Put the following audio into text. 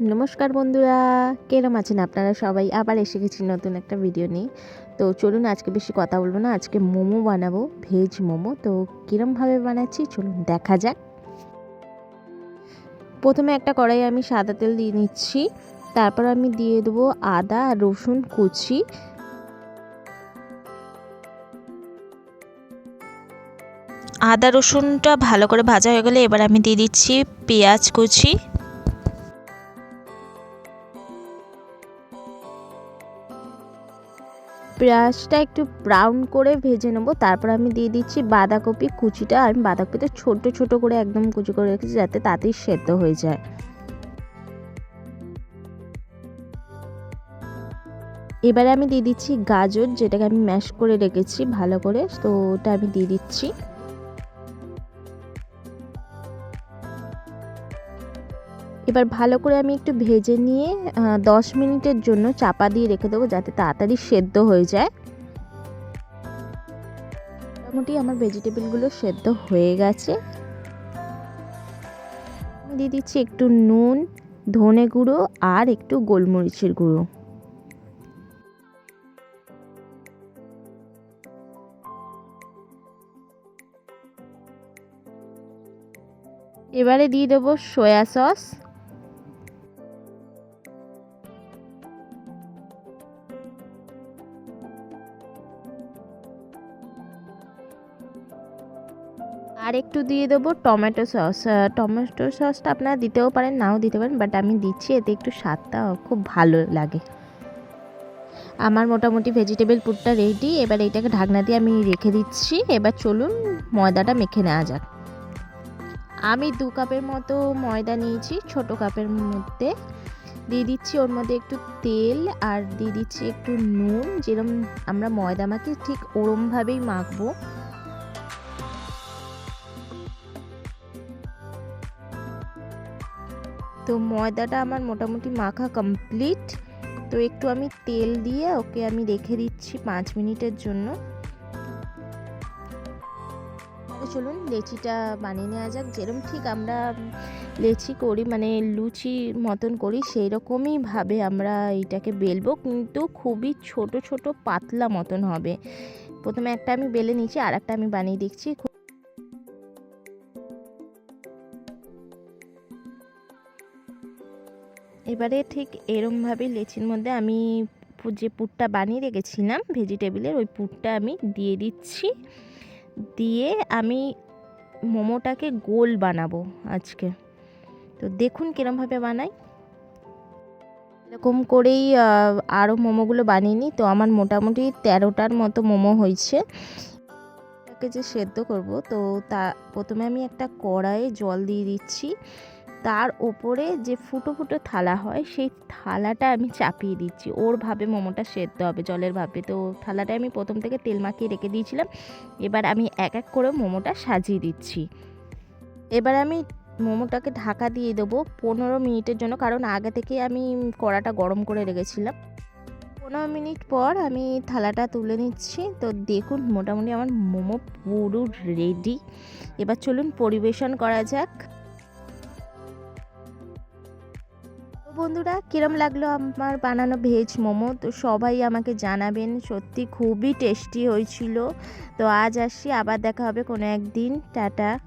নমস্কার বন্ধুরা, কেরম আছেন আপনারা সবাই? আবার এসে গেছি নতুন একটা ভিডিও নিয়ে। তো চলুন, আজকে বেশি কথা বলব না, আজকে মোমো বানাবো ভেজ মোমো। তো কীরমভাবে বানাচ্ছি, চলুন দেখা যাক। প্রথমে একটা কড়াই আমি সাদা তেল দিয়ে নিচ্ছি। তারপর আমি দিয়ে দেবো আদা, রসুন কুচি। আদা, রসুনটা ভালো করে ভাজা হয়ে গেলে এবার আমি দিয়ে দিচ্ছি পেঁয়াজ কুচি। পেঁয়াজটা একটু ব্রাউন করে ভেজে নেব। তারপর আমি দিয়ে দিচ্ছি বাঁধাকপি কুচিটা। আমি বাঁধাকপিটা ছোট ছোট করে একদম কুচি করে রেখেছি যাতে তাতেই সেদ্ধ হয়ে যায়। এবারে আমি দিয়ে দিচ্ছি গাজর, যেটাকে আমি ম্যাশ করে রেখেছি ভালো করে। তো ওটা আমি দিয়ে দিচ্ছি। এবার ভালো করে আমি একটু ভেজে নিয়ে দশ মিনিটের জন্য চাপা দিয়ে রেখে দেবো যাতে তাড়াতাড়ি সেদ্ধ হয়ে যায়। মোটামুটি আমার ভেজিটেবলগুলো সেদ্ধ হয়ে গেছে। আমি দিয়ে দিচ্ছি একটু নুন, ধনে গুঁড়ো আর একটু গোলমরিচের গুঁড়ো। এবারে দিয়ে দেবো সয়া সস। আর একটু দিয়ে দেবো টমেটো সস। টমেটো সসটা আপনারা দিতেও পারেন, নাও দিতে পারেন বাট আমি দিচ্ছি, এতে একটু স্বাদটা খুব ভালো লাগে। আমার মোটামুটি ভেজিটেবল পুরটা রেডি এবার এইটাকে ঢাকনা দিয়ে আমি রেখে দিচ্ছি। এবার চলুন, ময়দাটা মেখে নেওয়া যাক। আমি দু কাপের মতো ময়দা নিয়েছি, ছোট কাপের মধ্যে। দিয়ে দিচ্ছি ওর মধ্যে একটু তেল, আর দিয়ে দিচ্ছি একটু নুন। যেরকম আমরা ময়দা মাখি, ঠিক ওরমভাবেই মাখবো। তো ময়দাটা আমার মোটামুটি মাখা কমপ্লিট তো একটু আমি তেল দিয়ে ওকে আমি রেখে দিচ্ছি পাঁচ মিনিটের জন্য। চলুন লেচিটা বানিয়ে নেওয়া যাক। যেরকম ঠিক আমরা লেচি করি মানে লুচি মতন করি সেই রকমই ভাবে আমরা এইটাকে বেলবো। কিন্তু খুবই ছোট ছোট, পাতলা মতন হবে। প্রথমে একটা আমি বেলে নিচ্ছি আর একটা আমি বানিয়ে দিচ্ছি এবারে ঠিক এরমভাবে লেচির মধ্যে আমি যে পুরটা বানিয়ে রেখেছিলাম ভেজিটেবিলের, ওই পুরটা আমি দিয়ে দিচ্ছি। দিয়ে আমি মোমোটাকে গোল বানাবো আজকে। তো দেখুন কীরমভাবে বানাই। এরকম করেই আরও মোমোগুলো বানিয়ে নিই। তো আমার মোটামুটি তেরোটার মতো মোমো হয়েছে। এটাকে যে সেদ্ধ করব, তো তা, প্রথমে আমি একটা কড়াইয়ে জল দিয়ে দিচ্ছি। তার ওপরে যে ফুটো ফুটো থালা হয়, সেই থালাটা আমি চাপিয়ে দিচ্ছি। ওর ভাবে মোমোটা সেদ্ধ হবে, জলের ভাবে। তো থালাটা আমি প্রথম থেকে তেল মাখিয়ে রেখে দিয়েছিলাম। এবার আমি এক এক করে মোমোটা সাজিয়ে দিচ্ছি। এবার আমি মোমোটাকে ঢাকা দিয়ে দেবো পনেরো মিনিটের জন্য, কারণ আগে থেকে আমি কড়াটা গরম করে রেখেছিলাম। পনেরো মিনিট পর আমি থালাটা তুলে নিচ্ছি। তো দেখুন, মোটামুটি আমার মোমো পুরো রেডি এবার চলুন পরিবেশন করা যাক। বন্ধুরা, কিরম লাগল আমার বানানো ভেজ মোমো? তো সবাই আমাকে জানাবেন, সত্যি খুবই টেস্টি হয়েছিল। তো আজ আসি আবার দেখা হবে কোনো একদিন। টাটা।